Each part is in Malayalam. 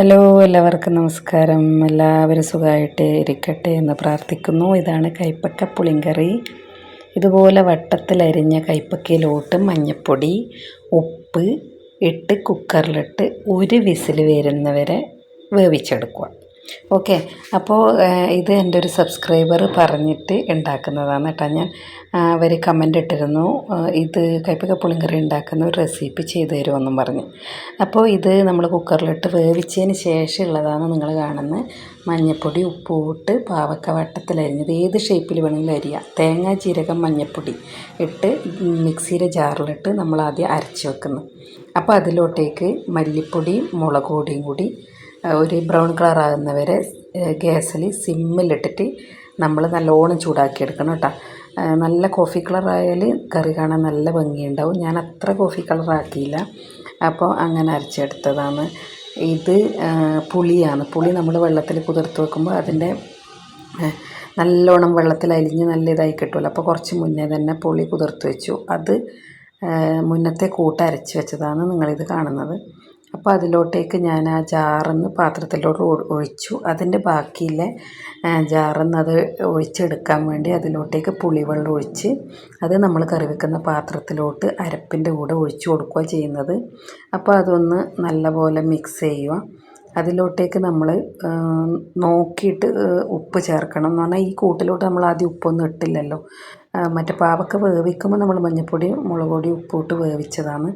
ഹലോ എല്ലാവർക്കും നമസ്കാരം. എല്ലാവരും സുഖമായിട്ട് ഇരിക്കട്ടെ എന്ന് പ്രാർത്ഥിക്കുന്നു. ഇതാണ് കൈപ്പക്ക പുളിങ്കറി. ഇതുപോലെ വട്ടത്തിലരിഞ്ഞ കൈപ്പക്കയിലോട്ട് മഞ്ഞൾപ്പൊടി ഉപ്പ് ഇട്ട് കുക്കറിലിട്ട് ഒരു വിസിൽ വരുന്നവരെ വേവിച്ചെടുക്കുക. ഓക്കെ. അപ്പോൾ ഇത് എന്റെ ഒരു സബ്സ്ക്രൈബർ പറഞ്ഞിട്ട് ഉണ്ടാക്കുന്നതാണ് കേട്ടോ ഞാൻ. അവർ കമന്റ് ഇട്ടിരുന്നു ഇത് കൈപ്പക്ക പുളിങ്കറി ഉണ്ടാക്കുന്ന ഒരു റെസിപ്പി ചെയ്തു തരുമെന്നും പറഞ്ഞു. അപ്പോൾ ഇത് നമ്മൾ കുക്കറിലിട്ട് വേവിച്ചതിന് ശേഷമുള്ളതാണ് നിങ്ങൾ കാണുന്നത് മഞ്ഞൾപ്പൊടി ഉപ്പ് ഇട്ട് പാവക്ക വട്ടത്തിലരിഞ്ഞത് ഏത് ഷേപ്പിൽ വേണമെങ്കിലും അരിയാം. തേങ്ങ ജീരകം മഞ്ഞൾപ്പൊടി ഇട്ട് മിക്സിയിലെ ജാറിലിട്ട് നമ്മൾ ആദ്യം അരച്ച് വെക്കുന്നു. അപ്പോൾ അതിലോട്ടേക്ക് മല്ലിപ്പൊടിയും മുളക് പൊടിയും കൂടി ഒരു ബ്രൗൺ കളർ ആകുന്നവരെ ഗ്യാസിൽ സിമ്മിലിട്ടിട്ട് നമ്മൾ നല്ലോണം ചൂടാക്കിയെടുക്കണം കേട്ടോ. നല്ല കോഫി കളറായാൽ കറി കാണാൻ നല്ല ഭംഗിയുണ്ടാവും. ഞാൻ അത്ര കോഫി കളറാക്കിയില്ല. അപ്പോൾ അങ്ങനെ അരച്ചെടുത്തതാണ്. ഇത് പുളിയാണ്. പുളി നമ്മൾ വെള്ളത്തിൽ കുതിർത്ത് വെക്കുമ്പോൾ അതിന്റെ നല്ലോണം വെള്ളത്തിൽ അലിഞ്ഞ് നല്ല ഇതായി കിട്ടുമല്ലോ. അപ്പോൾ കുറച്ച് മുന്നേ തന്നെ പുളി കുതിർത്ത് വെച്ചു. അത് മുന്നത്തെ കൂട്ട് അരച്ച് വെച്ചതാണ് നിങ്ങളിത് കാണുന്നത്. അപ്പോൾ അതിലോട്ടേക്ക് ഞാൻ ആ ജാറിന്ന് പാത്രത്തിലോട്ട് ഒഴിച്ചു. അതിന്റെ ബാക്കിയിലെ ജാറിന്ന് അത് ഒഴിച്ചെടുക്കാൻ വേണ്ടി അതിലോട്ടേക്ക് പുളിവെള്ളം ഒഴിച്ച് അത് നമ്മൾ കറി വെക്കുന്ന പാത്രത്തിലോട്ട് അരപ്പിന്റെ കൂടെ ഒഴിച്ചു കൊടുക്കുക ചെയ്യുന്നത്. അപ്പോൾ അതൊന്ന് നല്ലപോലെ മിക്സ് ചെയ്യുക അതിലോട്ടേക്ക് നമ്മൾ നോക്കിയിട്ട് ഉപ്പ് ചേർക്കണം. എന്ന് പറഞ്ഞാൽ ഈ കൂട്ടിലോട്ട് നമ്മൾ ആദ്യം ഉപ്പൊന്നും ഇട്ടില്ലല്ലോ. മറ്റേ പാവക്ക വേവിക്കുമ്പോൾ നമ്മൾ മഞ്ഞൾപ്പൊടി മുളക് പൊടി ഉപ്പിട്ട് വേവിച്ചതാണ്.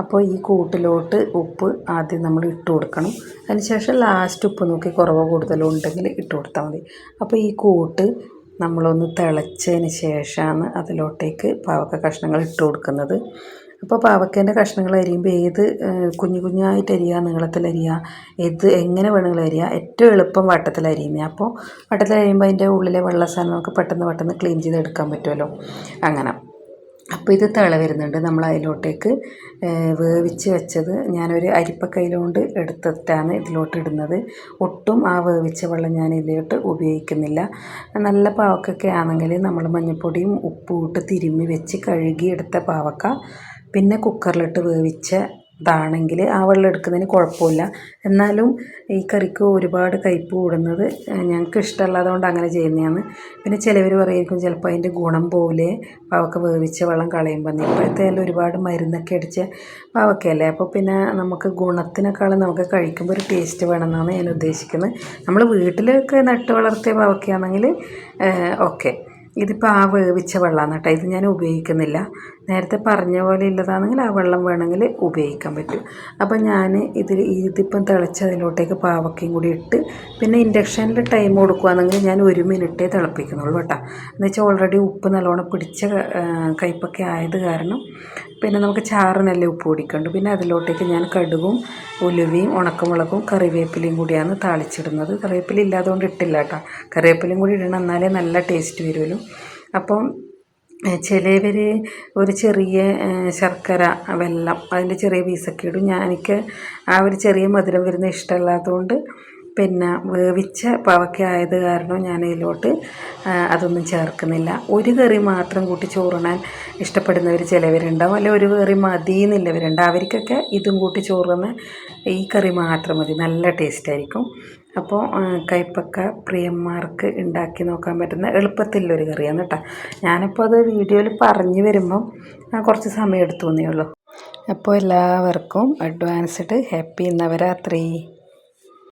അപ്പോൾ ഈ കൂട്ടിലോട്ട് ഉപ്പ് ആദ്യം നമ്മൾ ഇട്ട് കൊടുക്കണം. അതിനുശേഷം ലാസ്റ്റ് ഉപ്പ് നോക്കി കുറവോ കൂടുതലോ ഉണ്ടെങ്കിൽ ഇട്ട് കൊടുത്താൽ മതി. അപ്പോൾ ഈ കൂട്ട് നമ്മളൊന്ന് തിളച്ചതിന് ശേഷമാണ് അതിലോട്ടേക്ക് പാവക്ക കഷ്ണങ്ങൾ ഇട്ട് കൊടുക്കുന്നത്. അപ്പോൾ പാവക്കേന്റെ കഷ്ണങ്ങൾ അരിയുമ്പോൾ ഏത് കുഞ്ഞു കുഞ്ഞായിട്ട് അരിയുക നീളത്തിൽ അരിയുക ഏത് എങ്ങനെ വേണമെങ്കിലും അരിയുക ഏറ്റവും എളുപ്പം വട്ടത്തിൽ അരിയുന്നത് അപ്പോൾ വട്ടത്തിൽ അരിയുമ്പോൾ അതിന്റെ ഉള്ളിലെ വെള്ള സാധനം നമുക്ക് പെട്ടെന്ന് പെട്ടെന്ന് ക്ലീൻ ചെയ്തെടുക്കാൻ പറ്റുമല്ലോ. അങ്ങനെ. അപ്പോൾ ഇത് തിള വരുന്നുണ്ട് നമ്മൾ അതിലോട്ടേക്ക് വേവിച്ച് വെച്ചത് ഞാനൊരു അരിപ്പക്കൈയിലോണ്ട് എടുത്തിട്ടാണ് ഇതിലോട്ട് ഇടുന്നത് ഒട്ടും ആ വേവിച്ച വെള്ളം ഞാൻ ഇതിലോട്ട് ഉപയോഗിക്കുന്നില്ല. നല്ല പാവക്കൊക്കെ ആണെങ്കിൽ നമ്മൾ മഞ്ഞൾപ്പൊടിയും ഉപ്പും ഇട്ട് തിരുമ്മി വെച്ച് കഴുകി എടുത്ത പാവക്ക. പിന്നെ കുക്കറിലിട്ട് വേവിച്ച ഇതാണെങ്കിൽ ആ വെള്ളം എടുക്കുന്നതിന് കുഴപ്പമില്ല. എന്നാലും ഈ കറിക്ക് ഒരുപാട് കയ്പ്പ് കൂടുന്നത് ഞങ്ങൾക്ക് ഇഷ്ടമല്ലാതുകൊണ്ട് അങ്ങനെ ചെയ്യുന്നതാണ്. പിന്നെ ചിലവർ പറയുമായിരിക്കും ചിലപ്പോൾ അതിന്റെ ഗുണം പോലെ പാവക്ക വേവിച്ച വെള്ളം കളയുമ്പോൾ ഇപ്പോഴത്തെ എല്ലാം ഒരുപാട് മരുന്നൊക്കെ അടിച്ച പാവക്കയല്ലേ അപ്പോൾ പിന്നെ നമുക്ക് ഗുണത്തിനേക്കാളും നമുക്ക് കഴിക്കുമ്പോൾ ഒരു ടേസ്റ്റ് വേണമെന്നാണ് ഞാൻ ഉദ്ദേശിക്കുന്നത്. നമ്മൾ വീട്ടിലൊക്കെ നട്ട് വളർത്തിയ പാവക്കയാണെങ്കിൽ ഓക്കെ. ഇതിപ്പോൾ ആ വേവിച്ച വെള്ളമാണ് കേട്ടോ. ഇത് ഞാൻ ഉപയോഗിക്കുന്നില്ല. നേരത്തെ പറഞ്ഞ പോലെ ഉള്ളതാണെങ്കിൽ ആ വെള്ളം വേണമെങ്കിൽ ഉപയോഗിക്കാൻ പറ്റും. അപ്പോൾ ഞാൻ ഇതിൽ ഇതിപ്പം തിളച്ച് അതിലോട്ടേക്ക് പാവക്കയും കൂടി ഇട്ട് പിന്നെ ഇൻഡക്ഷനിൽ ടൈം കൊടുക്കുകയാണെങ്കിൽ ഞാൻ ഒരു മിനിറ്റേ തിളപ്പിക്കുന്നുള്ളൂ കേട്ടോ. എന്ന് വെച്ചാൽ ഓൾറെഡി ഉപ്പ് നല്ലോണം പിടിച്ച കയ്പൊക്കെ ആയത് കാരണം പിന്നെ നമുക്ക് ചാറിനല്ലേ ഉപ്പ് പിടിക്കണ്ട്. പിന്നെ അതിലോട്ടേക്ക് ഞാൻ കടുകും ഉലുവയും ഉണക്കമുളകും കറിവേപ്പിലയും കൂടിയാണ് താളിച്ചിടുന്നത്. കറിവേപ്പില ഇല്ലാതുകൊണ്ട് ഇട്ടില്ല കേട്ടോ. കറിവേപ്പിലയും കൂടി ഇടണം എന്നാലേ നല്ല ടേസ്റ്റ് വരുമല്ലോ അപ്പം ചിലവർ ഒരു ചെറിയ ശർക്കര വെല്ലം അതിന്റെ ചെറിയ പീസൊക്കെ ഇടും. ഞാൻ എനിക്ക് ആ ഒരു ചെറിയ മധുരം വരുന്ന ഇഷ്ടമല്ലാത്തതുകൊണ്ട് പിന്നെ വേവിച്ച പാവയ്ക്ക ആയത് കാരണം ഞാൻ അതിലോട്ട് അതൊന്നും ചേർക്കുന്നില്ല. ഒരു കറി മാത്രം കൂട്ടി ചോറുണ്ണാൻ ഇഷ്ടപ്പെടുന്നവർ ചിലവരുണ്ടാവും. അല്ലെങ്കിൽ ഒരു കറി മതി എന്നുള്ളവരുണ്ട് അവർക്കൊക്കെ ഇതും കൂട്ടി ചോറുന്ന ഈ കറി മാത്രം മതി. നല്ല ടേസ്റ്റ് ആയിരിക്കും. അപ്പോൾ കൈപ്പക്ക പ്രിയന്മാർക്ക് ഉണ്ടാക്കി നോക്കാൻ പറ്റുന്ന എളുപ്പത്തിലുള്ളൊരു കറിയാണ് കേട്ടോ ഞാനിപ്പോൾ അത് വീഡിയോയിൽ പറഞ്ഞു വരുമ്പം കുറച്ച് സമയം എടുത്തു തോന്നിയുള്ളൂ അപ്പോൾ എല്ലാവർക്കും അഡ്വാൻസ്ഡ് ഹാപ്പി നവരാത്രി.